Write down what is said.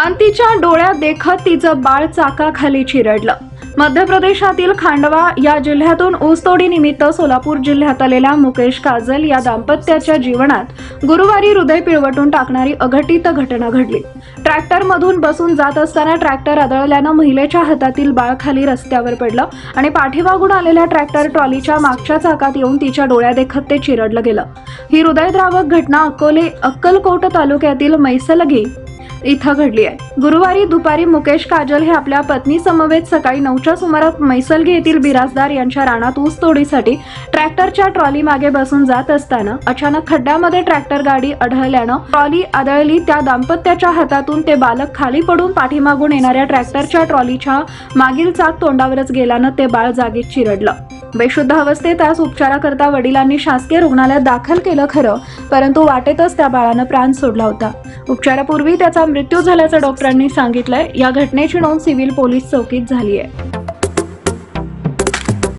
अंतीच्या डोळ्यात देखत तिचं बाळ चाकाखाली चिरडलं. मध्य प्रदेशातील खांडवा या जिल्ह्यातून ऊसतोडीनिमित्त सोलापूर जिल्ह्यात आलेल्या मुकेश काजल या दाम्पत्याच्या जीवनात गुरुवारी हृदय पिळवटून टाकणारी अघटित घटना घडली. ट्रॅक्टरमधून बसून जात असताना ट्रॅक्टर आदळल्यानं महिलेच्या हातातील बाळ खाली रस्त्यावर पडलं आणि पाठीमागून आलेल्या ट्रॅक्टर ट्रॉलीच्या मागच्या चाकात येऊन तिच्या डोळ्यादेखत ते चिरडलं गेलं. ही हृदयद्रावक घटना अकोले अक्कलकोट तालुक्यातील मैसलगी इथं घडली आहे. गुरुवारी दुपारी मुकेश काजल हे आपल्या पत्नी समवेत सकाळी नऊच्या सुमारात मैसलगी येथील बिराजदार यांच्या रानात ऊस तोडीसाठी ट्रॅक्टरच्या ट्रॉली मागे बसून जात असताना अचानक खड्ड्यामध्ये ट्रॅक्टर गाडी आढळल्यानं ट्रॉली आदळली. त्या दाम्पत्याच्या हातातून ते बालक खाली पडून पाठीमागून येणाऱ्या ट्रॅक्टरच्या ट्रॉलीच्या मागील चाक तोंडावरच गेल्यानं ते बाळ जागीच चिरडलं. बेशुद्ध अवस्थेत त्यास उपचाराकरता वडिलांनी शासकीय रुग्णालयात दाखल केलं खरं परंतु वाटेतच त्या बाळानं प्राण सोडला होता. उपचारापूर्वी त्याचा मृत्यू झाल्याचं डॉक्टरांनी सांगितलंय. या घटनेची नोंद सिव्हिल पोलीस चौकीत झाली आहे